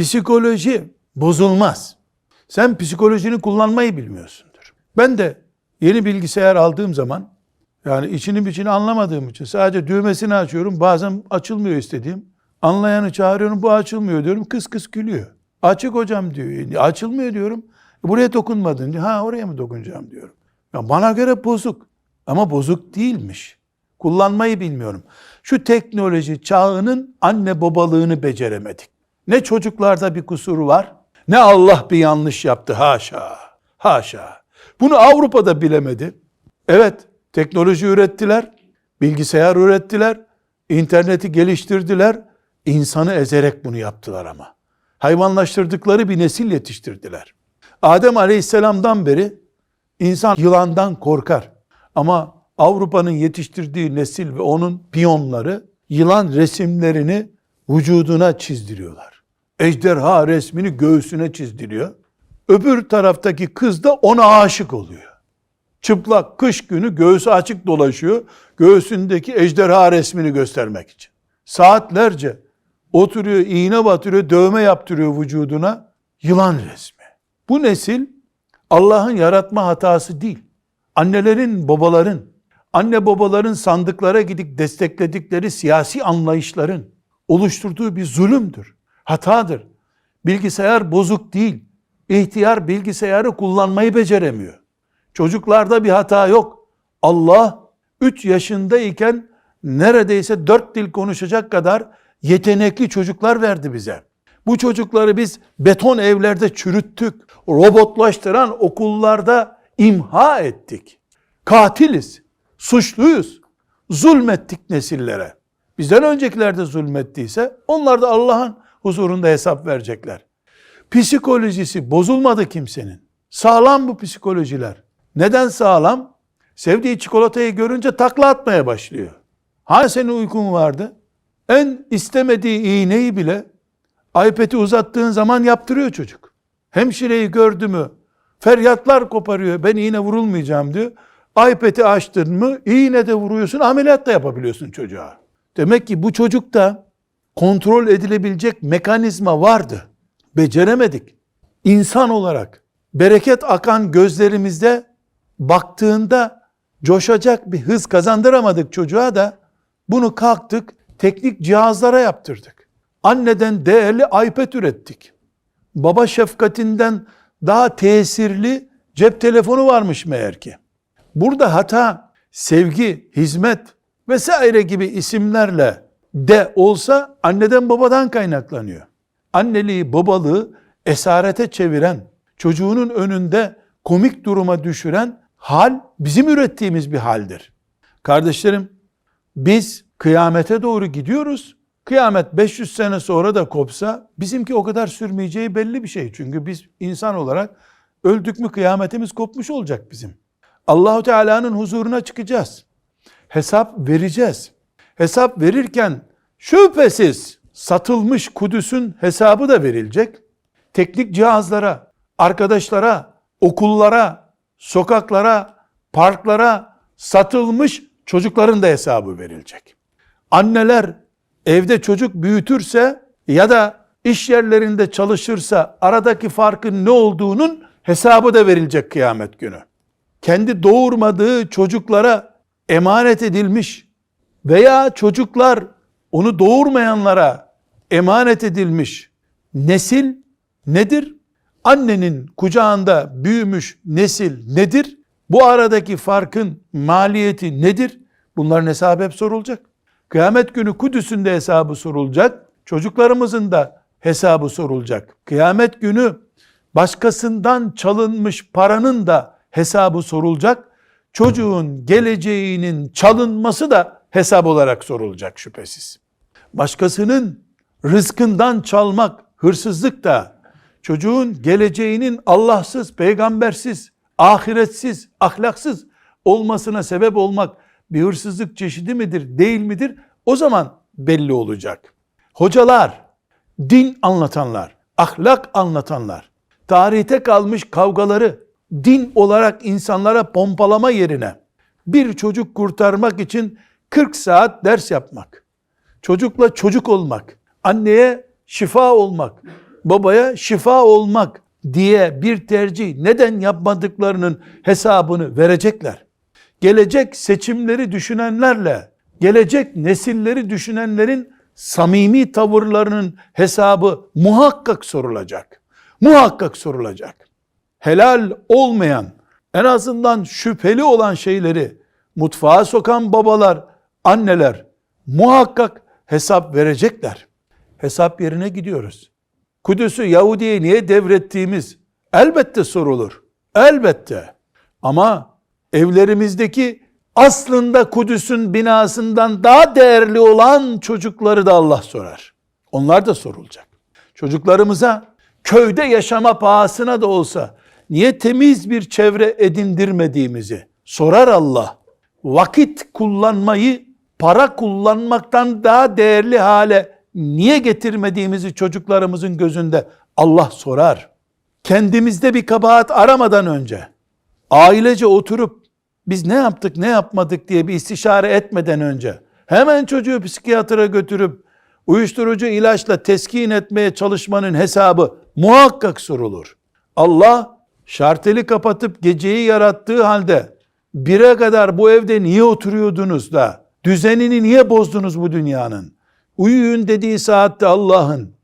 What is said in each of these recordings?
Psikoloji bozulmaz. Sen psikolojini kullanmayı bilmiyorsundur. Ben de yeni bilgisayar aldığım zaman yani içini biçini anlamadığım için sadece düğmesini açıyorum. Bazen açılmıyor istediğim. Anlayanı çağırıyorum bu açılmıyor diyorum. Kıs kıs gülüyor. Açık hocam diyor. "E, Açılmıyor diyorum. "E, Buraya dokunmadın. Ha oraya mı dokunacağım diyorum. Ya bana göre bozuk. Ama bozuk değilmiş. Kullanmayı bilmiyorum. Şu teknoloji çağının anne babalığını beceremedik. Ne çocuklarda bir kusur var, ne Allah bir yanlış yaptı. Haşa, haşa. Bunu Avrupa'da bilemedi. Evet, teknoloji ürettiler, bilgisayar ürettiler, interneti geliştirdiler. İnsanı ezerek bunu yaptılar ama. Hayvanlaştırdıkları bir nesil yetiştirdiler. Adem Aleyhisselam'dan beri insan yılandan korkar. Ama Avrupa'nın yetiştirdiği nesil ve onun piyonları yılan resimlerini vücuduna çizdiriyorlar. Ejderha resmini göğsüne çizdiriyor. Öbür taraftaki kız da ona aşık oluyor. Çıplak kış günü göğsü açık dolaşıyor. Göğsündeki ejderha resmini göstermek için. Saatlerce oturuyor, iğne batırıyor, dövme yaptırıyor vücuduna. Yılan resmi. Bu nesil Allah'ın yaratma hatası değil. Annelerin, babaların, anne babaların sandıklara gidip destekledikleri siyasi anlayışların oluşturduğu bir zulümdür. Hatadır. Bilgisayar bozuk değil. İhtiyar bilgisayarı kullanmayı beceremiyor. Çocuklarda bir hata yok. Allah 3 yaşındayken neredeyse 4 dil konuşacak kadar yetenekli çocuklar verdi bize. Bu çocukları biz beton evlerde çürüttük. Robotlaştıran okullarda imha ettik. Katiliz, suçluyuz, zulmettik nesillere. Bizden öncekiler de zulmettiyse onlar da Allah'ın huzurunda hesap verecekler. Psikolojisi bozulmadı kimsenin. Sağlam bu psikolojiler. Neden sağlam? Sevdiği çikolatayı görünce takla atmaya başlıyor. Hani senin uykun vardı? En istemediği iğneyi bile iPad'i uzattığın zaman yaptırıyor çocuk. Hemşireyi gördü mü feryatlar koparıyor. Ben iğne vurulmayacağım diyor. iPad'i açtın mı iğne de vuruyorsun ameliyat da yapabiliyorsun çocuğa. Demek ki bu çocukta kontrol edilebilecek mekanizma vardı. Beceremedik. İnsan olarak bereket akan gözlerimizde baktığında coşacak bir hız kazandıramadık çocuğa da bunu kalktık teknik cihazlara yaptırdık. Anneden değerli iPad ürettik. Baba şefkatinden daha tesirli cep telefonu varmış meğer ki. Burada hata sevgi, hizmet vesaire gibi isimlerle de olsa anneden babadan kaynaklanıyor. Anneliği, babalığı esarete çeviren, çocuğunun önünde komik duruma düşüren hal bizim ürettiğimiz bir haldir. Kardeşlerim, biz kıyamete doğru gidiyoruz. Kıyamet 500 sene sonra da kopsa bizimki o kadar sürmeyeceği belli bir şey. Çünkü biz insan olarak öldük mü kıyametimiz kopmuş olacak bizim. Allahu Teala'nın huzuruna çıkacağız. Hesap vereceğiz. Hesap verirken şüphesiz satılmış Kudüs'ün hesabı da verilecek. Teknik cihazlara, arkadaşlara, okullara, sokaklara, parklara satılmış çocukların da hesabı verilecek. Anneler evde çocuk büyütürse ya da iş yerlerinde çalışırsa aradaki farkın ne olduğunun hesabı da verilecek kıyamet günü. Kendi doğurmadığı çocuklara emanet edilmiş veya çocuklar onu doğurmayanlara emanet edilmiş nesil nedir? Annenin kucağında büyümüş nesil nedir? Bu aradaki farkın maliyeti nedir? Bunların hesabı hep sorulacak. Kıyamet günü Kudüs'ün de hesabı sorulacak. Çocuklarımızın da hesabı sorulacak. Kıyamet günü başkasından çalınmış paranın da hesabı sorulacak. Çocuğun geleceğinin çalınması da hesap olarak sorulacak şüphesiz. Başkasının rızkından çalmak hırsızlık da çocuğun geleceğinin Allahsız, peygambersiz, ahiretsiz, ahlaksız olmasına sebep olmak bir hırsızlık çeşidi midir, değil midir? O zaman belli olacak. Hocalar, din anlatanlar, ahlak anlatanlar, tarihte kalmış kavgaları din olarak insanlara pompalama yerine bir çocuk kurtarmak için 40 saat ders yapmak, çocukla çocuk olmak, anneye şifa olmak, babaya şifa olmak diye bir tercih neden yapmadıklarının hesabını verecekler. Gelecek seçimleri düşünenlerle, gelecek nesilleri düşünenlerin samimi tavırlarının hesabı muhakkak sorulacak. Muhakkak sorulacak. Helal olmayan, en azından şüpheli olan şeyleri mutfağa sokan babalar, anneler muhakkak hesap verecekler. Hesap yerine gidiyoruz. Kudüs'ü Yahudi'ye niye devrettiğimiz elbette sorulur. Elbette. Ama evlerimizdeki aslında Kudüs'ün binasından daha değerli olan çocukları da Allah sorar. Onlar da sorulacak. Çocuklarımıza köyde yaşama pahasına da olsa niye temiz bir çevre edindirmediğimizi sorar Allah. Vakit kullanmayı para kullanmaktan daha değerli hale niye getirmediğimizi çocuklarımızın gözünde Allah sorar. Kendimizde bir kabahat aramadan önce ailece oturup biz ne yaptık ne yapmadık diye bir istişare etmeden önce hemen çocuğu psikiyatra götürüp uyuşturucu ilaçla teskin etmeye çalışmanın hesabı muhakkak sorulur. Allah şarteli kapatıp geceyi yarattığı halde bire kadar bu evde niye oturuyordunuz da düzenini niye bozdunuz bu dünyanın? Uyuyun dediği saatte Allah'ın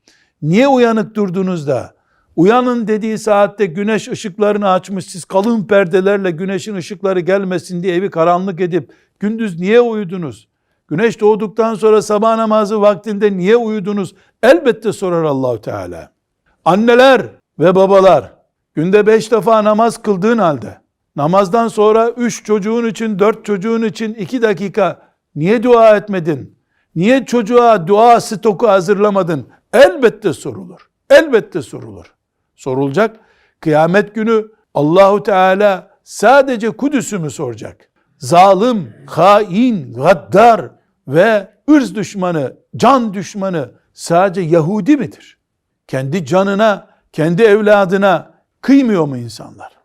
niye uyanık durdunuz da uyanın dediği saatte güneş ışıklarını açmış siz kalın perdelerle güneşin ışıkları gelmesin diye evi karanlık edip gündüz niye uyudunuz? Güneş doğduktan sonra sabah namazı vaktinde niye uyudunuz? Elbette sorar Allahu Teala. Anneler ve babalar günde beş defa namaz kıldığın halde namazdan sonra üç çocuğun için dört çocuğun için iki dakika niye dua etmedin? Niye çocuğa dua stoku hazırlamadın? Elbette sorulur. Elbette sorulur. Sorulacak. Kıyamet günü Allahu Teala sadece Kudüs'ü mü soracak? Zalim, hain, gaddar ve ırz düşmanı, can düşmanı sadece Yahudi midir? Kendi canına, kendi evladına kıymıyor mu insanlar?